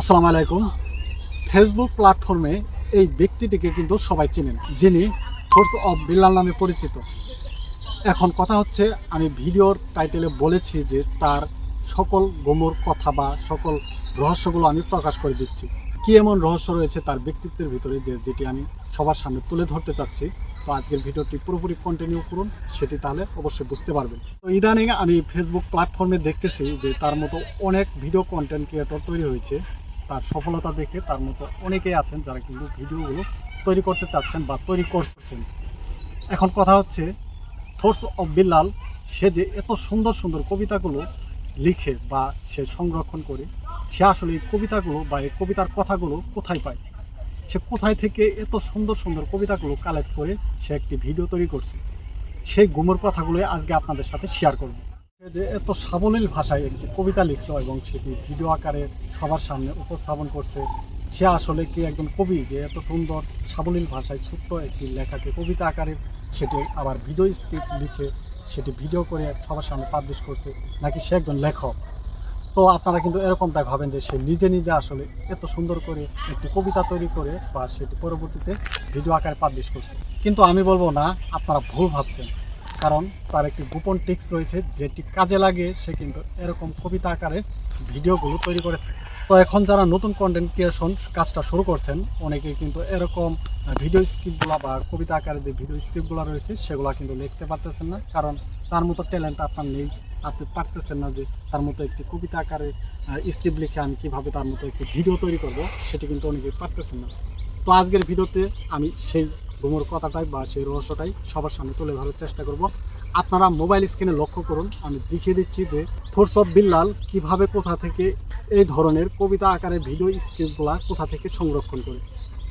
আসসালামু আলাইকুম। ফেসবুক প্ল্যাটফর্মে এই ব্যক্তিটিকে কিন্তু সবাই চেনেন, যিনি ফোর্স অফ বিল্লাল নামে পরিচিত। এখন কথা হচ্ছে, আমি ভিডিওর টাইটেলে বলেছি যে তার সকল গোমর কথা বা সকল রহস্যগুলো আমি প্রকাশ করে দিচ্ছি। কি এমন রহস্য রয়েছে তার ব্যক্তিত্বের ভিতরে যে যেটি আমি সবার সামনে তুলে ধরতে চাচ্ছি? তো আজকের ভিডিওটি পুরোপুরি কন্টিনিউ করুন, সেটি তাহলে অবশ্যই বুঝতে পারবেন। তো ইদানিং আমি ফেসবুক প্ল্যাটফর্মে দেখতেছি যে তার মতো অনেক ভিডিও কন্টেন্ট ক্রিয়েটর তৈরি হয়েছে। তার সফলতা দেখে তার মতো অনেকেই আছেন যারা কিন্তু ভিডিওগুলো তৈরি করতে চাচ্ছেন বা তৈরি করছেন। এখন কথা হচ্ছে থোর্স অফ বিল্লাল সে যে এত সুন্দর সুন্দর কবিতাগুলো লিখে বা সে সংরক্ষণ করে, সে আসলে এই কবিতাগুলো বা এই কবিতার কথাগুলো কোথায় পায়? সে কোথায় থেকে এত সুন্দর সুন্দর কবিতাগুলো কালেক্ট করে সে একটি ভিডিও তৈরি করছে? সেই গুমর কথাগুলোই আজকে আপনাদের সাথে শেয়ার করব। যে এত সাবলীল ভাষায় একটি কবিতা লিখলো এবং সেটি ভিডিও আকারে সবার সামনে উপস্থাপন করছে, সে আসলে কি একজন কবি যে এত সুন্দর, সাবলীল ভাষায় ছোট্ট একটি লেখাকে কবিতা আকারে সেটি আবার ভিডিও স্ক্রিপ্ট লিখে সেটি ভিডিও করে সবার সামনে পাবলিশ করছে, নাকি সে একজন লেখক? তো আপনারা কিন্তু এরকমটাই ভাবেন যে সে নিজে নিজে আসলে এত সুন্দর করে একটি কবিতা তৈরি করে বা সেটি পরবর্তীতে ভিডিও আকারে পাবলিশ করছে। কিন্তু আমি বলব না, আপনারা ভুল ভাবছেন। কারণ তার একটি গোপন টিক্স রয়েছে, যেটি কাজে লাগে, সে কিন্তু এরকম কবিতা আকারে ভিডিওগুলো তৈরি করে থাকে। তো এখন যারা নতুন কন্টেন্ট ক্রিয়েশন কাজটা শুরু করছেন অনেকে কিন্তু এরকম ভিডিও স্ক্রিপ্টগুলো বা কবিতা আকারে যে ভিডিও স্ক্রিপ্টগুলো রয়েছে, সেগুলো কিন্তু লিখতে পারতেছেন না। কারণ তার মতো ট্যালেন্ট আপনার নেই, আপনি পারতেছেন না যে তার মতো একটি কবিতা আকারে স্ক্রিপ্ট লিখে আমি কীভাবে তার মতো একটি ভিডিও তৈরি করব, সেটি কিন্তু অনেকে পারতেছেন না। তো আজকের ভিডিওতে আমি সেই ভ্রমর কথাটাই বা সেই রহস্যটাই সবার সামনে তুলে ধরার চেষ্টা করব। আপনারা মোবাইল স্ক্রিনে লক্ষ্য করুন, আমি দেখিয়ে দিচ্ছি যে থোর্স অফ বিল্লাল কীভাবে কোথা থেকে এই ধরনের কবিতা আকারে ভিডিও স্ক্রিপ্টগুলা কোথা থেকে সংরক্ষণ করে।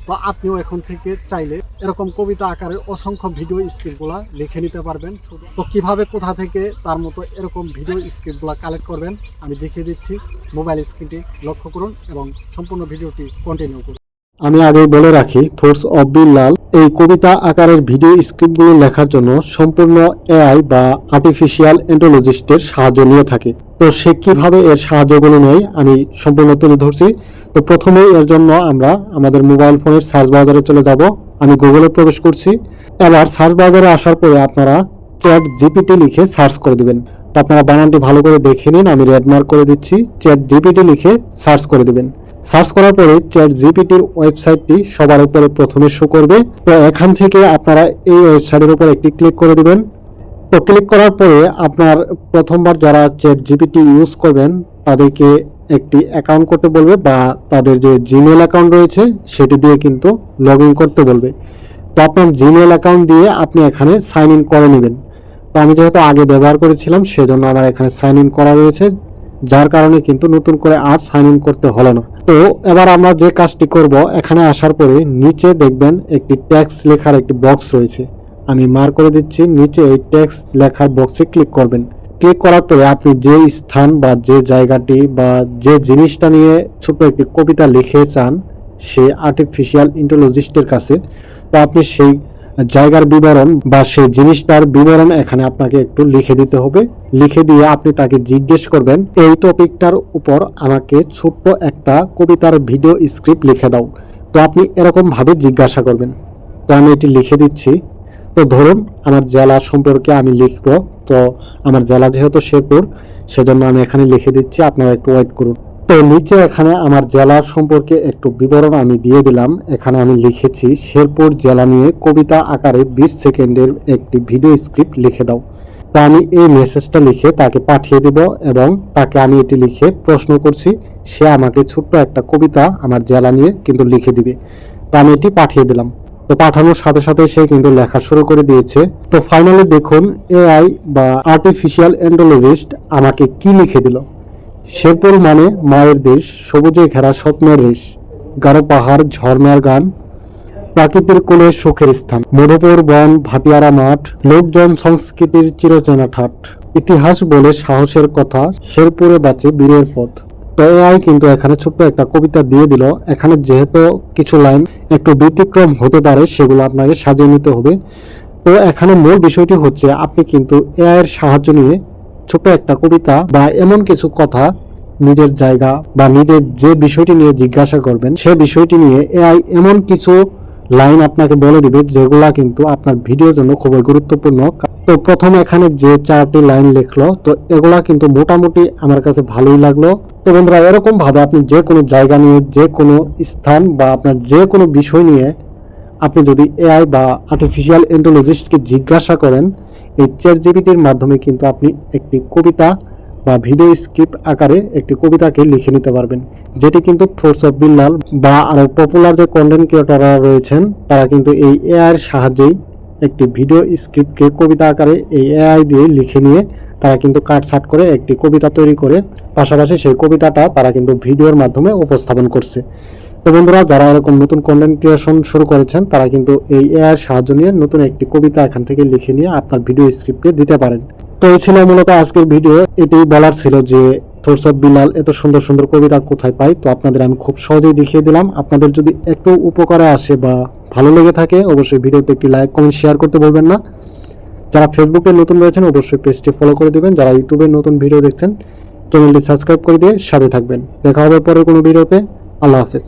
তো আপনিও এখন থেকে চাইলে এরকম কবিতা আকারের অসংখ্য ভিডিও স্ক্রিপ্টগুলা লিখে নিতে পারবেন। তো কীভাবে কোথা থেকে তার মতো এরকম ভিডিও স্ক্রিপ্টগুলা কালেক্ট করবেন, আমি দেখিয়ে দিচ্ছি। মোবাইল স্ক্রিনটি লক্ষ্য করুন এবং সম্পূর্ণ ভিডিওটি কন্টিনিউ করুন। আমি আগেই বলে রাখি, থোর্স অফ বিল্লাল এই কবিতা আকারের ভিডিও স্ক্রিপ্টগুলো লেখার জন্য সম্পূর্ণ এআই বা আর্টিফিশিয়াল এন্টোলজিস্টের সাহায্য নিয়ে থাকে। তো সে কীভাবে এর সাহায্যগুলো নেয়, আমি সম্পূর্ণ তুলে ধরছি। তো প্রথমেই এর জন্য আমরা আমাদের মোবাইল ফোনের সার্চ বাজারে চলে যাব। আমি গুগলে প্রবেশ করছি। এবার সার্চ বাজারে আসার পরে আপনারা চ্যাট জিপিটি লিখে সার্চ করে দিবেন। তো আপনারা বানানটি ভালো করে দেখে নিন, আমি রেড মার্ক করে দিচ্ছি। চ্যাট জিপিটি লিখে সার্চ করে দিবেন। সার্চ করার পরে চ্যাট জিপিটির ওয়েবসাইটটি সবার উপরে প্রথমে শো করবে। তো এখান থেকে আপনারা এই ওয়েবসাইটের উপর একটি ক্লিক করে দিবেন। তো ক্লিক করার পরে আপনার প্রথমবার যারা চ্যাট জিপিটি ইউজ করবেন, তাদেরকে একটি অ্যাকাউন্ট করতে বলবে বা তাদের যে জিমেল অ্যাকাউন্ট রয়েছে, সেটি দিয়ে কিন্তু লগ করতে বলবে। তো আপনার জিমেল অ্যাকাউন্ট দিয়ে আপনি এখানে সাইন ইন করে নেবেন। তো আমি যেহেতু আগে ব্যবহার করেছিলাম, সেজন্য আমার এখানে সাইন ইন করা রয়েছে। যার কারণে কিন্তু নতুন করে আর সাইন ইন করতে হলো না। তো এবার আমরা যে কাজটি করব, এখানে আসার পরে নিচে দেখবেন একটি ট্যাক্স লেখার একটি বক্স রয়েছে। আমি মার করে দিচ্ছি, নিচে এই ট্যাক্স লেখার বক্সে ক্লিক করবেন। ক্লিক করার পরে আপনি যে স্থান বা যে জায়গাটি বা যে জিনিসটা নিয়ে ছোট একটি কবিতা লিখে চান সে আর্টিফিশিয়াল ইন্টেলিজেন্সের কাছে, তো আপনি সেই জায়গার বিবরণ বা সেই জিনিসটার বিবরণ এখানে আপনাকে একটু লিখে দিতে হবে। লিখে দিয়ে আপনি তাকে জিজ্ঞেস করবেন, এই টপিকটার উপর আমাকে ছোট্ট একটা কবিতার ভিডিও স্ক্রিপ্ট লিখে দাও। তো আপনি এরকমভাবে জিজ্ঞাসা করবেন। তো আমি এটি লিখে দিচ্ছি। তো ধরুন, আমার জেলা সম্পর্কে আমি লিখব। তো আমার জেলা যেহেতু শেরপুর, সেজন্য আমি এখানে লিখে দিচ্ছি, আপনারা একটু ওয়েট করুন। তো নিচে এখানে আমার জেলার সম্পর্কে একটু বিবরণ আমি দিয়ে দিলাম। এখানে আমি লিখেছি, শেরপুর জেলা নিয়ে কবিতা আকারে বিশ সেকেন্ডের একটি ভিডিও স্ক্রিপ্ট লিখে দাও। তো আমি এই মেসেজটা লিখে তাকে পাঠিয়ে দেব এবং তাকে আমি এটি লিখে প্রশ্ন করছি। সে আমাকে ছোট্ট একটা কবিতা আমার জেলা নিয়ে কিন্তু লিখে দিবে। তো আমি এটি পাঠিয়ে দিলাম। তো পাঠানোর সাথে সাথে সে কিন্তু লেখা শুরু করে দিয়েছে। তো ফাইনালি দেখুন এআই বা আর্টিফিশিয়াল এন্টোলজিস্ট আমাকে কি লিখে দিল? শেরপুর মানে মায়ের দেশ, সবুজে ঘেরা স্বপ্নের রেশ, গারো পাহাড়, ঝর্ণার গান প্রাকৃতির কোলে সুখের স্থান। মধুপুর, বন, ভাটিয়ারা মাঠ, লোকজন সংস্কৃতির চিরচেনা ঠাট। ইতিহাস বলে সাহসের কথা, শেরপুরে বাঁচে বীরের পথ। তো এআই কিন্তু এখানে ছোট্ট একটা কবিতা দিয়ে দিল। এখানে যেহেতু কিছু লাইন একটু ব্যতিক্রম হতে পারে, সেগুলো আপনাকে সাজিয়ে নিতে হবে। তো এখানে মূল বিষয়টি হচ্ছে, আপনি কিন্তু এআই এর সাহায্য নিয়ে ছোট একটা কবিতা বা এমন কিছু কথা নিজের জায়গা বা নিজের যে বিষয়টি নিয়ে জিজ্ঞাসা করবেন, সে বিষয়টি নিয়ে এআই এমন কিছু লাইন আপনাকে বলে দিবে যেগুলা কিন্তু আপনার ভিডিওর জন্য খুবই গুরুত্বপূর্ণ। তো প্রথম এখানে যে চারটি লাইন লিখলো, তো এগুলা কিন্তু মোটামুটি আমার কাছে ভালোই লাগল। তো বন্ধুরা এরকম ভাবে আপনি যে কোনো জায়গা নিয়ে যে কোনো স্থান বা আপনার যে কোনো বিষয় নিয়ে আপনি যদি এআই বা আর্টিফিশিয়াল ইন্টেলিজেন্সকে জিজ্ঞাসা করেন, এই চ্যাট জিপিটির মাধ্যমে কিন্তু আপনি একটি কবিতা বা ভিডিও স্ক্রিপ্ট আকারে একটি কবিতাকে লিখে নিতে পারবেন, যেটি কিন্তু থোর্স অফ বিল্লাল বা আরও পপুলার যে কন্টেন্ট ক্রিয়েটররা রয়েছেন, তারা কিন্তু এই এআইয়ের সাহায্যেই একটি ভিডিও স্ক্রিপ্টকে কবিতা আকারে এই এআই দিয়ে লিখে নিয়ে তারা কিন্তু কাটসাট করে একটি কবিতা তৈরি করে, পাশাপাশি সেই কবিতাটা তারা কিন্তু ভিডিওর মাধ্যমে উপস্থাপন করছে। তো বন্ধুরা, যারা এরকম নতুন কন্টেন্ট ক্রিয়েশন শুরু করেছেন, তারা কিন্তু এই এআই সাহায্য নিয়ে নতুন একটি কবিতা এখান থেকে লিখে নিয়ে আপনার ভিডিও স্ক্রিপ্টে দিতে পারেন। তো এই ছিল মূলত আজকের ভিডিও। এটাই বলার ছিল যে থোরসব বিলাল এত সুন্দর সুন্দর কবিতা কোথায় পাই তো আপনাদের আমি খুব সহজেই দেখিয়ে দিলাম। আপনাদের যদি একটু উপকারে আসে বা ভালো লেগে থাকে, অবশ্যই ভিডিওতে একটি লাইক, কমেন্ট, শেয়ার করতে বলবেন না। যারা ফেসবুকে নতুন রয়েছেন, অবশ্যই পেজটি ফলো করে দিবেন। যারা ইউটিউবে নতুন ভিডিও দেখছেন, চ্যানেলটি সাবস্ক্রাইব করে দিয়ে সাথে থাকবেন। দেখা হবে পরের কোনো ভিডিওতে। আল্লাহ হাফেজ।